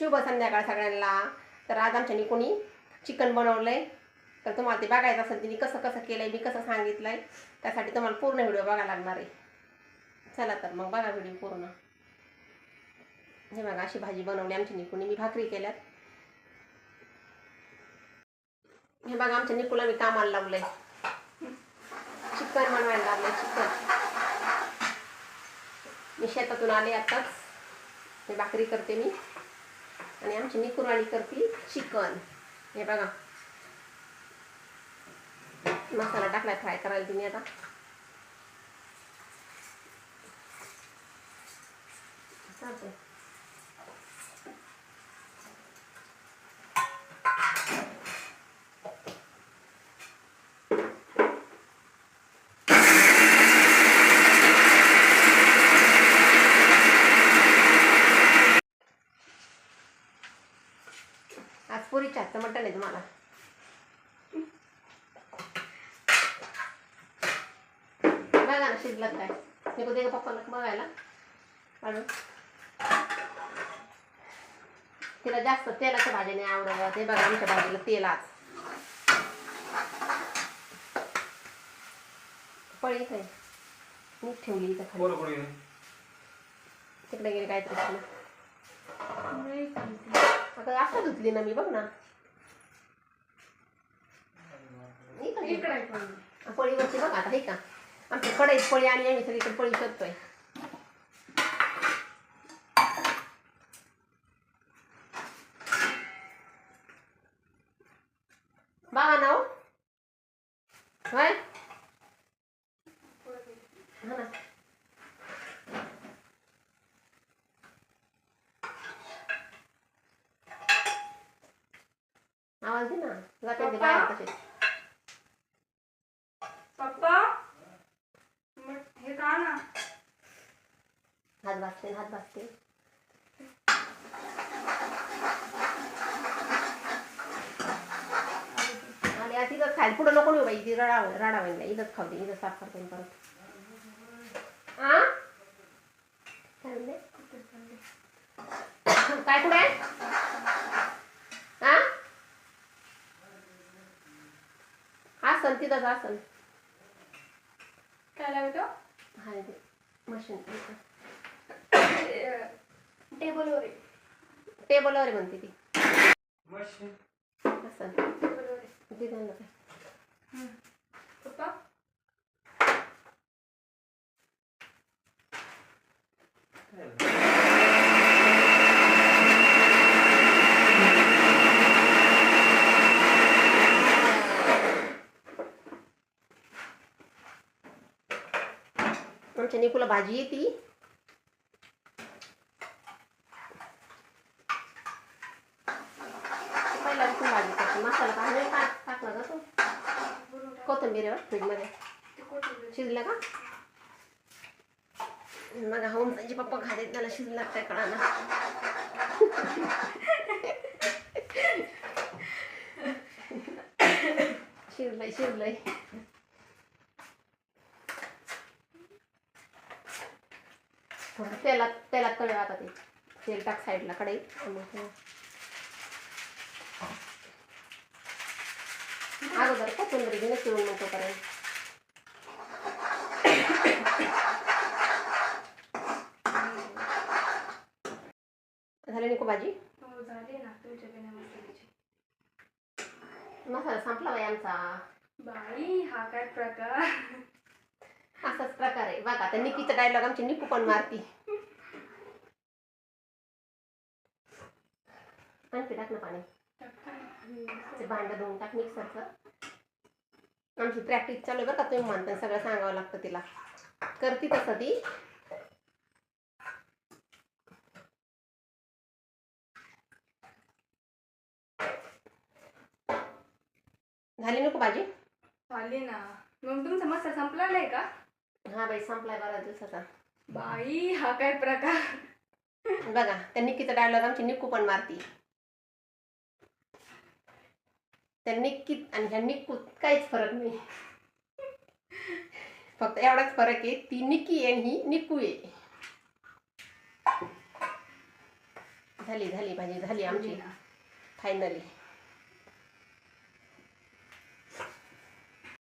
शुभ संध्याकाळ सगळ्यांना. तर आज आमच्यानी कोणी चिकन बनवलंय. तर तुम्हाला ते बघायचं असेल तिने कसं कसं केलंय मी कसं सांगितलंय त्यासाठी तुम्हाला पूर्ण व्हिडिओ बघायला लागणार आहे. चला तर मग बघा व्हिडिओ पूर्ण. हे बघा अशी भाजी बनवली आमच्या निकोणी मी भाकरी केल्यात. हे बघा आमच्या निकोला मी कामाला लावलंय. चिकन बनवायला लागलंय चिकन. मी शेतातून आले आताच. हे भाकरी करते मी. आणि आमची निकुराणी करते चिकन. हे बघा. मसाला टाकलाय फ्राय करायला तुम्ही आता. चालतंय. आज पुरीच्या तुम्हाला. बघा ना शिजलं काय. मी दे पप्पाला बघायला. काढून तिला जास्त तेलाच्या भाजी नाही आवडत ते बघा आमच्या भाजीला तेल आज. पळी इथे नीट ठेवली इथं खाली? तिकडे गेली काहीतरी आता धुतली ना मी बघ ना. पण. पळीवरची बघ आता हे का? आमच्या कढईत पळी आणि आम्ही सगळीकडे पळी शोधतोय. बाबा नाव? होय? हा ना. आवाज दे ना. जाते ते बाहेर तसे पप्पा मग हे का ना हात भाजते हात भाजते आणि आता इथं खायला पुढं नको नेऊ बाई ती रडा रडा वाईला इथंच खाऊ दे इथं साफ करते परत. आ? काय कुठे आहे? हा आसन तिथंच आसन. काय लागतो हा मशीन. टेबलवर आहे टेबलवर आहे म्हणते ती. मशीन. आसन टेबलवर आहे तिथं ना काय पप्पा? आमच्या निकुला भाजी येते पहिला उठून भाजी करते मसाला पाहिजे टाक टाकला का तो. फ्रीजमध्ये. ते शिजलं का? मग हो त्यांचे पप्पा खाते त्याला शिजू लागतंय कळा ना शिरलंय थोडं तेलात तेलात कळलं आता ते. तेल टाक साईडला कढई मग अगोदर कोथिंबीर घेऊन चिरून मग तोपर्यंत. झाली नको भाजी मसाला संपला बाई आमचा. बाई हा काय प्रकार? असाच प्रकार आहे. बघा आता निकीचा डायलॉग आमची निकू पण मारती. आणखी टाक ना पाणी. ते भांडं धुवून टाक मिक्सरचं. आमची प्रॅक्टिस चालू आहे बरं का तुम्ही म्हणता सगळं सांगावं लागतं तिला. करती तसं ती. झाली नको भाजी? झाली ना. मग तुमचा मसाला संपला नाही का? हा बाई संपलाय बऱ्याच दिवसाचा बाई हा काय प्रकार. बघा त्या निक्कीचा डायलॉग आमची निक्कू पण मारती. त्या निक्कीत आणि ह्या निक्कूत काहीच फरक नाही. फक्त एवढाच फरक आहे ती निक्की आहे आणि ही निक्कू आहे. झाली झाली भाजी झाली आमची. फायनली